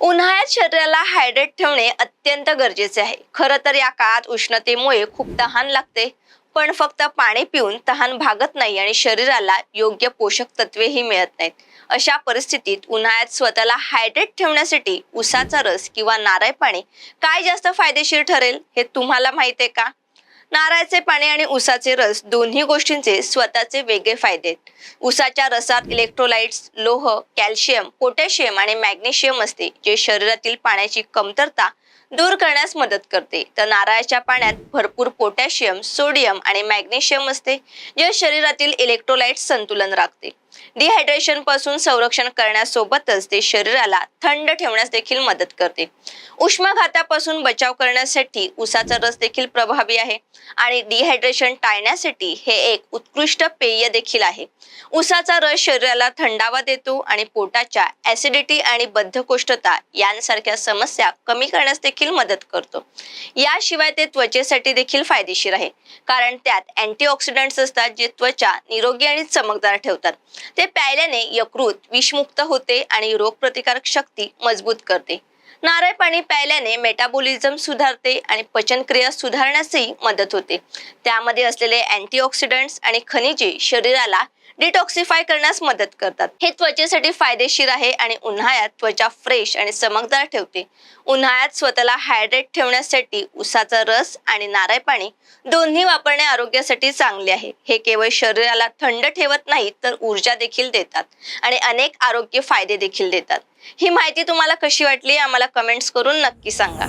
उन्हाळ्यात शरीराला हायड्रेट ठेवणे अत्यंत गरजेचे आहे. खरं तर या काळात उष्णतेमुळे खूप तहान लागते पण फक्त पाणी पिऊन तहान भागत नाही आणि शरीराला योग्य पोषक तत्वेही मिळत नाहीत. अशा परिस्थितीत उन्हाळ्यात स्वतःला हायड्रेट ठेवण्यासाठी उसाचा रस किंवा नारळ पाणी काय जास्त फायदेशीर ठरेल हे तुम्हाला माहीत आहे का? नारळाचे पाणी आणि उसाचे रस दोन्ही गोष्टींचे स्वतःचे वेगळे फायदे आहेत. उसाच्या रसात इलेक्ट्रोलाइट्स लोह कॅल्शियम पोटॅशियम आणि मॅग्नेशियम असते जे शरीरातील पाण्याची कमतरता दूर करण्यास मदत करते. तर नारळाच्या पाण्यात भरपूर पोटॅशियम सोडियम आणि मॅग्नेशियम असते जे शरीरातील इलेक्ट्रोलाइट संतुलन राखते. डिहायड्रेशनपासून संरक्षण करण्यासोबतच ते शरीराला थंड ठेवण्यास देखील मदत करते. उष्माघातापासून बचाव करण्यासाठी उसाचा रस देखील प्रभावी आहे आणि डिहायड्रेशन टाळण्यासाठी हे एक उत्कृष्ट पेय देखील आहे. उसाचा रस शरीराला थंडावा देतो आणि पोटाच्या ऍसिडिटी आणि बद्धकोष्ठता यांसारख्या समस्या कमी करण्यास देखील मदत करतो. याशिवाय ते त्वचेसाठी देखील फायदेशीर आहे. कारण त्यात अँटीऑक्सिडंट्स असतात जे त्वचा निरोगी आणि चमकदार ठेवतात. ते प्यायल्याने यकृत विषमुक्त होते आणि रोगप्रतिकारक शक्ती मजबूत करते. नारळ पाणी प्यायल्याने मेटाबॉलिझम सुधारते आणि पचनक्रिया सुधारण्यासही मदत होते. त्यामध्ये असलेले अँटीऑक्सिडंट्स आणि खनिजे शरीराला डिटॉक्सिफाय करण्यास मदत करतात. हे त्वचेसाठी फायदेशीर आहे आणि उन्हाळ्यात त्वचा फ्रेश आणि चमकदार ठेवते. उन्हाळ्यात स्वतःला हायड्रेट ठेवण्यासाठी उसाचा रस आणि नारळ पाणी दोन्ही वापरणे आरोग्यासाठी चांगले आहे. हे केवळ शरीराला थंड ठेवत नाही तर ऊर्जा देखील देतात आणि अनेक आरोग्य फायदे देखील देतात. ही माहिती तुम्हाला कशी वाटली आम्हाला कमेंट्स करून नक्की सांगा.